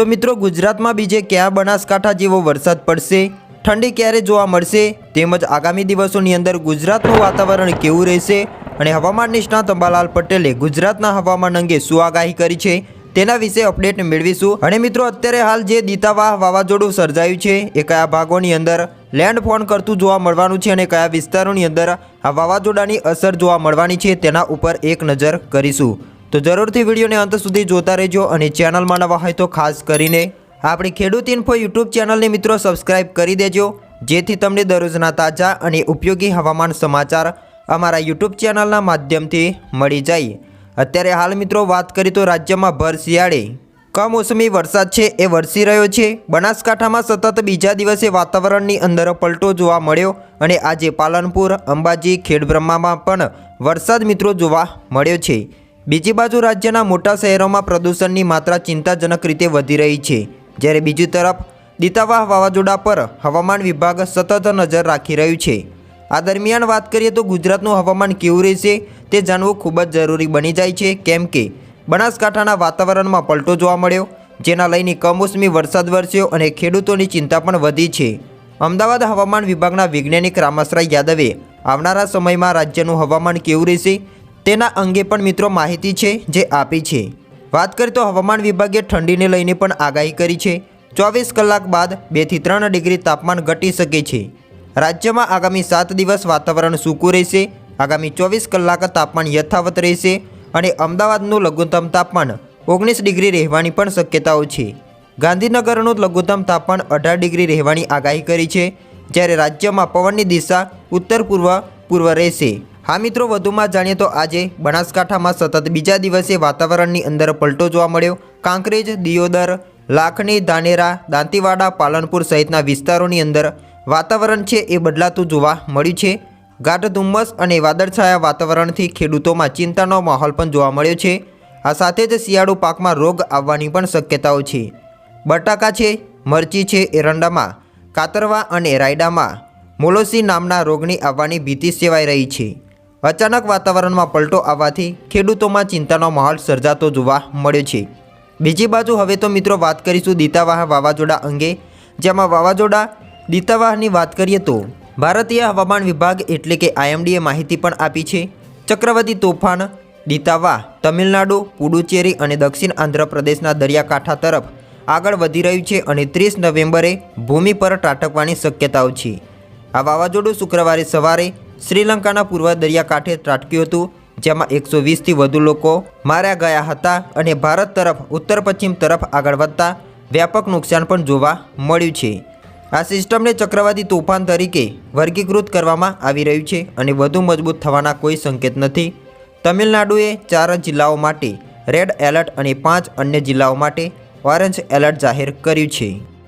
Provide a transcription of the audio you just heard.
તો મિત્રો ગુજરાતમાં બીજે ક્યાં બનાસકાંઠા જેવો વરસાદ પડશે? ઠંડી ક્યારે જોવા મળશે? તેમજ આગામી દિવસોની અંદર ગુજરાતનું વાતાવરણ કેવું રહેશે? અને હવામાન નિષ્ણાત અંબાલાલ પટેલે ગુજરાતના હવામાન અંગે શું આગાહી કરી છે? તેના વિશે અપડેટ મેળવીશું. અને મિત્રો અત્યારે હાલ જે દીતાવાહ વાવાઝોડું સર્જાયું છે, એ કયા ભાગોની અંદર લેન્ડ ફોન કરતું જોવા મળવાનું છે અને કયા વિસ્તારોની અંદર આ વાવાઝોડાની અસર જોવા મળવાની છે, તેના ઉપર એક નજર કરીશું. તો જરૂરથી વિડીયોને અંત સુધી જોતા રહેજો અને ચેનલમાં નવા હોય તો ખાસ કરીને આપણી ખેડૂત ઇન્ફો યુટ્યુબ ચેનલને મિત્રો સબસ્ક્રાઇબ કરી દેજો, જેથી તમને દરરોજના તાજા અને ઉપયોગી હવામાન સમાચાર અમારા યુટ્યુબ ચેનલના માધ્યમથી મળી જાય. અત્યારે હાલ મિત્રો વાત કરીએ તો રાજ્યમાં ભર શિયાળે. કમોસમી વરસાદ છે એ વરસી રહ્યો છે. બનાસકાંઠામાં સતત બીજા દિવસે વાતાવરણની અંદર પલટો જોવા મળ્યો અને આજે પાલનપુર, અંબાજી, ખેડબ્રહ્મામાં પણ વરસાદ મિત્રો જોવા મળ્યો છે. બીજી બાજુ રાજ્યના મોટા શહેરોમાં પ્રદૂષણની માત્રા ચિંતાજનક રીતે વધી રહી છે. જ્યારે બીજી તરફ, દીતાવાહ વાવાઝોડા પર હવામાન વિભાગ સતત નજર રાખી રહ્યું છે. આ દરમિયાન વાત કરીએ તો ગુજરાતનું હવામાન કેવું રહેશે તે જાણવું ખૂબ જ જરૂરી બની જાય છે. કેમ કે, બનાસકાંઠાના વાતાવરણમાં પલટો જોવા મળ્યો, જેના લઈને કમોસમી વરસાદ વરસ્યો અને ખેડૂતોની ચિંતા પણ વધી છે. અમદાવાદ હવામાન વિભાગના વૈજ્ઞાનિક રામાસરાય યાદવે, આવનારા સમયમાં રાજ્યનું હવામાન કેવું રહેશે તેના અંગે પણ મિત્રો માહિતી છે જે આપી છે. વાત કરીએ તો હવામાન વિભાગે ઠંડીને લઈને પણ આગાહી કરી છે. ચોવીસ કલાક બાદ બેથી ત્રણ ડિગ્રી તાપમાન ઘટી શકે છે. રાજ્યમાં આગામી સાત દિવસ વાતાવરણ સૂકું રહેશે. આગામી ચોવીસ કલાક તાપમાન યથાવત રહેશે અને અમદાવાદનું લઘુત્તમ તાપમાન ઓગણીસ ડિગ્રી રહેવાની પણ શક્યતાઓ છે. ગાંધીનગરનું લઘુત્તમ તાપમાન અઢાર ડિગ્રી રહેવાની આગાહી કરી છે. જ્યારે રાજ્યમાં પવનની દિશા ઉત્તર પૂર્વ પૂર્વ રહેશે. હા મિત્રો, વધુમાં જાણીએ તો આજે બનાસકાંઠામાં સતત બીજા દિવસે વાતાવરણની અંદર પલટો જોવા મળ્યો. કાંકરેજ, દિયોદર, લાખણી, ધાનેરા, દાંતીવાડા, પાલનપુર સહિતના વિસ્તારોની અંદર વાતાવરણ છે એ બદલાતું જોવા મળ્યું છે. ગાઢ ધુમ્મસ અને વાદળછાયા વાતાવરણથી ખેડૂતોમાં ચિંતાનો માહોલ પણ જોવા મળ્યો છે. આ સાથે જ શિયાળુ પાકમાં રોગ આવવાની પણ શક્યતાઓ છે. બટાકા છે, મરચી છે, એરંડામાં, કાતરવા અને રાયડામાં મોલોસી નામના રોગની આવવાની ભીતિ સેવાઈ રહી છે. અચાનક વાતાવરણમાં પલટો આવવાથી ખેડૂતોમાં ચિંતાનો માહોલ સર્જાતો જોવા મળ્યો છે. બીજી બાજુ હવે તો મિત્રો વાત કરીશું દીતાવાહ વાવાઝોડા અંગે. જેમાં વાવાઝોડા દીતાવાહની વાત કરીએ તો ભારતીય હવામાન વિભાગ એટલે કે આઈએમડીએ માહિતી પણ આપી છે. ચક્રવર્તી તોફાન દીતાવાહ, તમિલનાડુ, પુડુચેરી અને દક્ષિણ આંધ્રપ્રદેશના દરિયાકાંઠા તરફ આગળ વધી રહ્યું છે અને ત્રીસ નવેમ્બરે ભૂમિ પર ત્રાટકવાની શક્યતાઓ છે. આ વાવાઝોડું શુક્રવારે સવારે શ્રીલંકાના પૂર્વ દરિયાકાંઠે ત્રાટક્યું હતું, જેમાં એકસો વીસથી વધુ લોકો માર્યા ગયા હતા અને ભારત તરફ ઉત્તર પશ્ચિમ તરફ આગળ વધતા વ્યાપક નુકસાન પણ જોવા મળ્યું છે. આ સિસ્ટમને ચક્રવાતી તોફાન તરીકે વર્ગીકૃત કરવામાં આવી રહ્યું છે અને વધુ મજબૂત થવાના કોઈ સંકેત નથી. તમિલનાડુએ ચાર જિલ્લાઓ માટે રેડ એલર્ટ અને પાંચ અન્ય જિલ્લાઓ માટે ઓરેન્જ એલર્ટ જાહેર કર્યું છે.